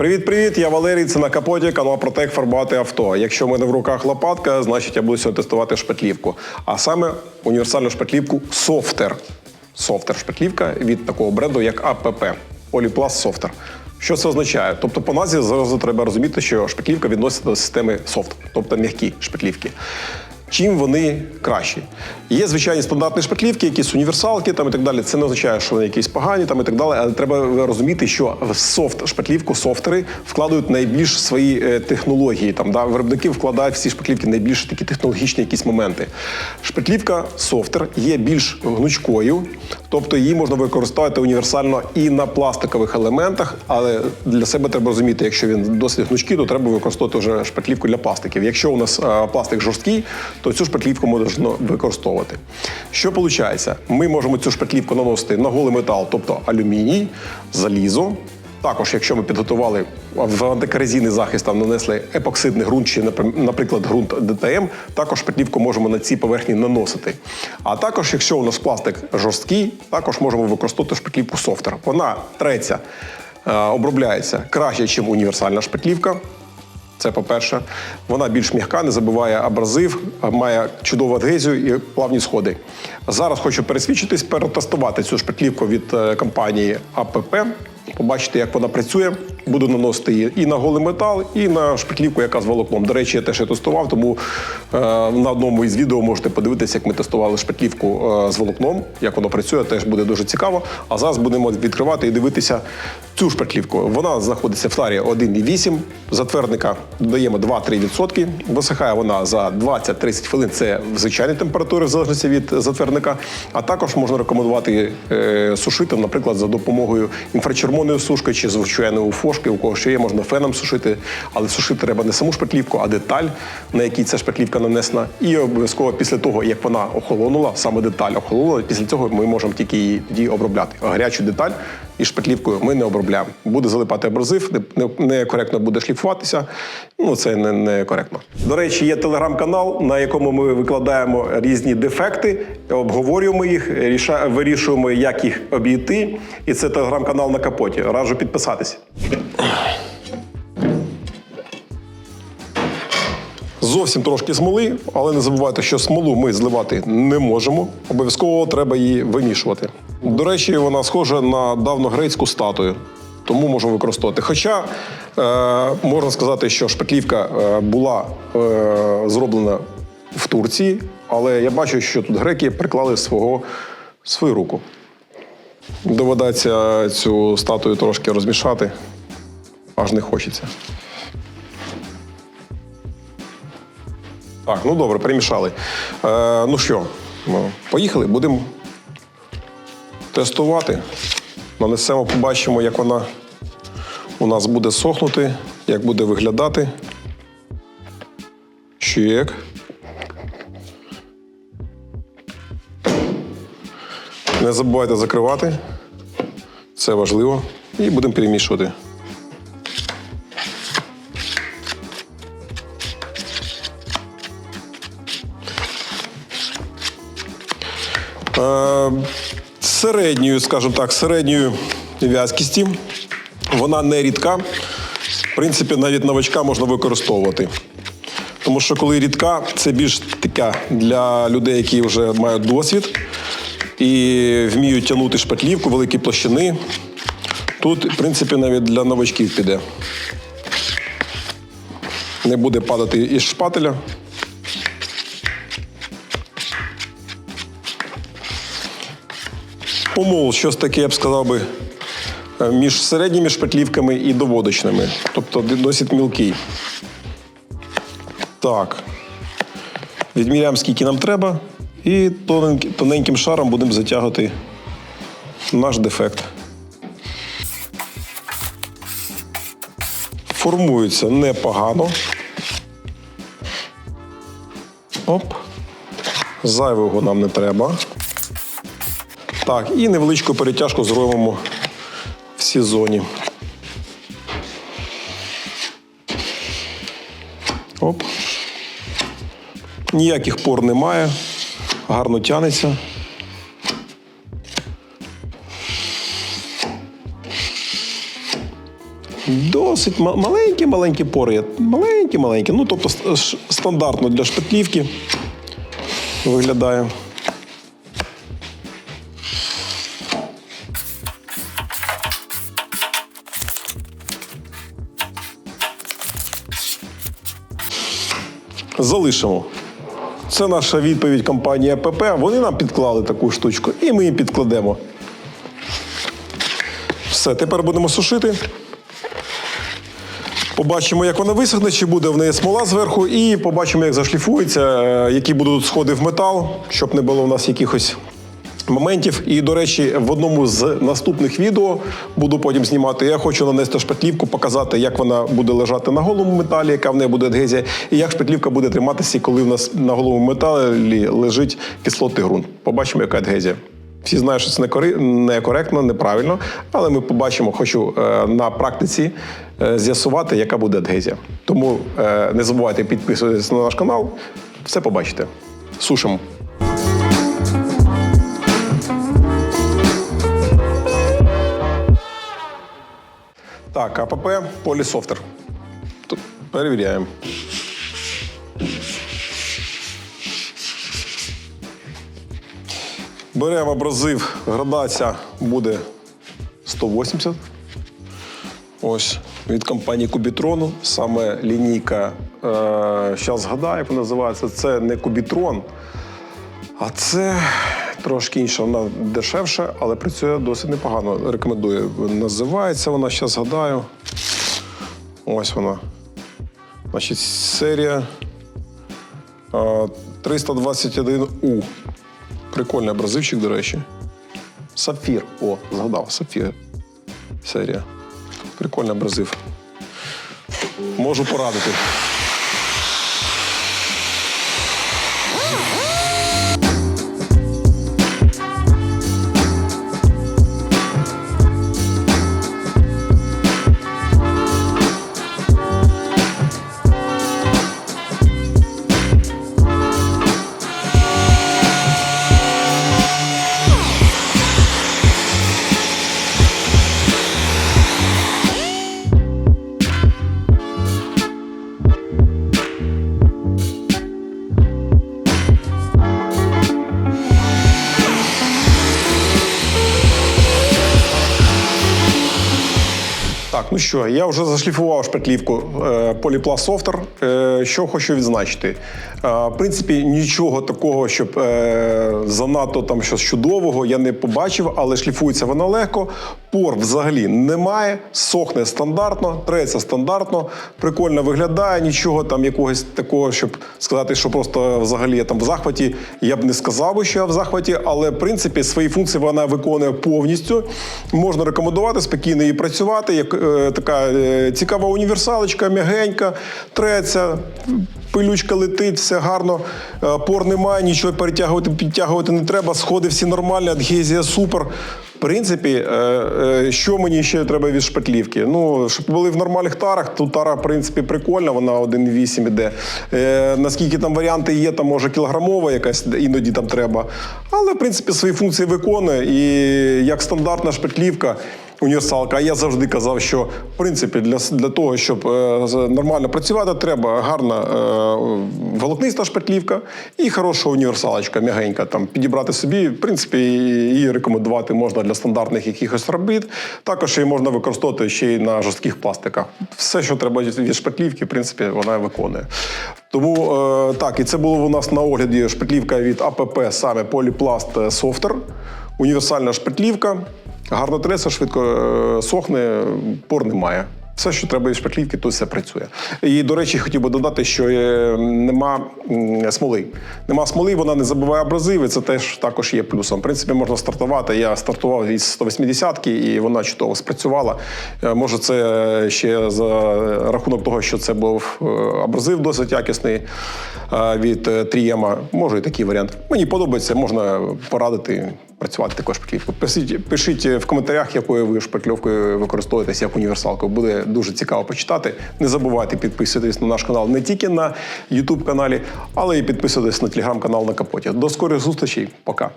Привіт-привіт, я Валерій. Це на капоті канал Протек фарбувати авто. Якщо в мене в руках лопатка, значить я буду сьогодні тестувати шпатлівку. А саме універсальну шпатлівку Софтер. Софтер шпатлівка від такого бренду, як АПП Оліпласт Софтер. Що це означає? Тобто, по назві зразу треба розуміти, що шпатлівка відноситься до системи софт, тобто м'які шпатлівки. Чим вони кращі? Є звичайні стандартні шпатлівки, якісь універсалки там і так далі. Це не означає, що вони якісь погані там і так далі. Але треба розуміти, що в софт шпатлівку, софтери вкладають найбільш свої е, технології. Там да, виробники вкладають в ці шпатлівки найбільш такі технологічні якісь моменти. Шпатлівка софтер є більш гнучкою, тобто її можна використовувати універсально і на пластикових елементах, але для себе треба розуміти, якщо він досить гнучкий, то треба використовувати вже шпатлівку для пластиків. Якщо у нас е, пластик жорсткий, то цю шпатлівку можна використовувати. Що виходить? Ми можемо цю шпатлівку наносити на голий метал, тобто алюміній, залізо. Також, якщо ми підготували в антикорозійний захист, там нанесли епоксидний ґрунт чи, наприклад, ґрунт ДТМ, також шпатлівку можемо на ці поверхні наносити. А також, якщо у нас пластик жорсткий, також можемо використовувати шпатлівку софтер. Вона треться, е, обробляється краще, ніж універсальна шпатлівка. Це по-перше, вона більш м'яка, не забиває абразив, має чудову адгезію і плавні сходи. Зараз хочу пересвідчитись, перетестувати цю шпатлівку від е, компанії АПП, побачити, як вона працює. Буду наносити її і на голий метал, і на шпатлівку, яка з волокном. До речі, я теж тестував, тому е, на одному із відео можете подивитися, як ми тестували шпатлівку е, з волокном, як воно працює, теж буде дуже цікаво. А зараз будемо відкривати і дивитися цю шпатлівку. Вона знаходиться в тарі 1,8. Затвердника додаємо 2-3%. Висихає вона за 20-30 хвилин. Це в звичайній температурі, в залежності від затвердника. А також можна рекомендувати е, сушити, наприклад, за допомогою інфрачервоної сушки чи звичайної фошки. У кого ще є, можна феном сушити, але сушити треба не саму шпатлівку, а деталь, на якій ця шпатлівка нанесена. І обов'язково після того, як вона охолонула, саме деталь охолонула, після цього ми можемо тільки її тоді обробляти. Гарячу деталь і шпатлівкою ми не обробляємо. Буде залипати абразив, не- не- некоректно буде шліфуватися. Ну це не, не коректно. До речі, є телеграм-канал, на якому ми викладаємо різні дефекти, обговорюємо їх, ріша- вирішуємо, як їх обійти. І це телеграм-канал на капоті. Раджу підписатись. Зовсім трошки смоли, але не забувайте, що смолу ми зливати не можемо. Обов'язково треба її вимішувати. До речі, вона схожа на давньогрецьку статую, тому можемо використовувати. Хоча е, можна сказати, що шпатлівка е, була е, зроблена в Турції, але я бачу, що тут греки приклали свого, свою руку. Доведеться цю статую трошки розмішати, аж не хочеться. Так, ну добре, перемішали. Е, ну що, ну, поїхали, будемо тестувати. Нанесемо, побачимо, як вона у нас буде сохнути, як буде виглядати. Чек. Не забувайте закривати. Це важливо. І будемо перемішувати. Е, середньою, скажімо так, середньою в'язкісті. Вона не рідка. В принципі, навіть новачка можна використовувати. Тому що коли рідка, це більш така для людей, які вже мають досвід і вміють тягнути шпатлівку, великі площини. Тут, в принципі, навіть для новачків піде. Не буде падати із шпателя. Умов, щось таке, я б сказав би, е, між середніми шпатлівками і доводочними. Тобто досить мілкий. Так. Відміряємо, скільки нам треба, і тоненьким шаром будемо затягувати наш дефект. Формується непогано. Оп. Зайвого нам не треба. Так, і невеличку перетяжку зробимо в цій зоні. Оп. Ніяких пор немає. Гарно тянеться. Досить маленькі, маленькі пори. є. Маленькі, маленькі. Ну, тобто стандартно для шпатлівки виглядає. Залишимо. Це наша відповідь компанії АПП. Вони нам підклали таку штучку, і ми її підкладемо. Все, тепер будемо сушити. Побачимо, як вона висохне, чи буде в неї смола зверху, і побачимо, як зашліфується, е, які будуть сходи в метал, щоб не було в нас якихось моментів. І, до речі, в одному з наступних відео буду потім знімати. Я хочу нанести шпатлівку, показати, як вона буде лежати на голому металі, яка в неї буде адгезія, і як шпатлівка буде триматися, коли в нас на голому металі лежить кислотний ґрунт. Побачимо, яка адгезія. Всі знають, що це некоректно, неправильно, але ми побачимо, хочу е, на практиці е, з'ясувати, яка буде адгезія. Тому е, не забувайте підписуватися на наш канал, все побачите. Сушимо. Так, АПП полісофтер. Тут перевіряємо. Беремо абразив, градація буде 180. Ось від компанії Кубітрону. Саме лінійка, зараз згадаю, як вона називається. Це не Кубітрон, а це трошки інша. Вона дешевша, але працює досить непогано. Рекомендую. Називається вона, зараз згадаю. Ось вона. Значить, серія е, 321У. Прикольний абразивчик, до речі. Сапфір. О, згадав, сапфір. Серія. Прикольний абразив. Можу порадити. Так, ну що, я вже зашліфував шпатлівку Polyplast Softer. Що хочу відзначити. Е, в принципі, нічого такого, щоб е, занадто там щось чудового я не побачив, але шліфується вона легко. Пор взагалі немає, сохне стандартно, треться стандартно, прикольно виглядає, нічого там якогось такого, щоб сказати, що просто взагалі я там в захваті. Я б не сказав, що я в захваті, але в принципі свої функції вона виконує повністю. Можна рекомендувати спокійно її працювати. Як е, така е, цікава універсалочка, м'ягенька, треться. Пилючка летить, все гарно, е, пор немає, нічого перетягувати, підтягувати не треба. Сходи всі нормальні, адгезія супер. В принципі, е, е, що мені ще треба від шпатлівки? Ну, щоб були в нормальних тарах, то тара, в принципі, прикольна, вона 1,8 іде. Е, наскільки там варіанти є, там може кілограмова якась іноді там треба. Але, в принципі, свої функції виконує. І як стандартна шпатлівка, універсалка. Я завжди казав, що в принципі для, для того, щоб е, нормально працювати, треба гарна е, волокниста шпатлівка і хороша універсалочка, м'ягенька. Там підібрати собі, в принципі, її рекомендувати можна для стандартних якихось робіт. Також її можна використовувати ще й на жорстких пластиках. Все, що треба від шпатлівки, в принципі, вона виконує. Тому е, так, і це було у нас на огляді шпатлівка від АПП, саме Polyplast Softer. Універсальна шпатлівка. Гарно треться, швидко е, сохне, пор немає. Все, що треба від шпатлівки, то все працює. І, до речі, хотів би додати, що е, нема смоли. Нема смоли, вона не забиває абразиви, це теж також є плюсом. В принципі, можна стартувати. Я стартував із 180-ки, і вона чудово спрацювала. Е, Може, це ще за рахунок того, що це був абразив досить якісний від Трієма. Може, і такий варіант. Мені подобається, можна порадити працювати також шпатлівку. Пишіть, пишіть в коментарях, якою ви шпатльовкою використовуєтесь як універсалкою. Буде дуже цікаво почитати. Не забувайте підписуватись на наш канал не тільки на YouTube каналі, але й підписуватись на телеграм-канал на капоті. До скорих зустрічей. Пока.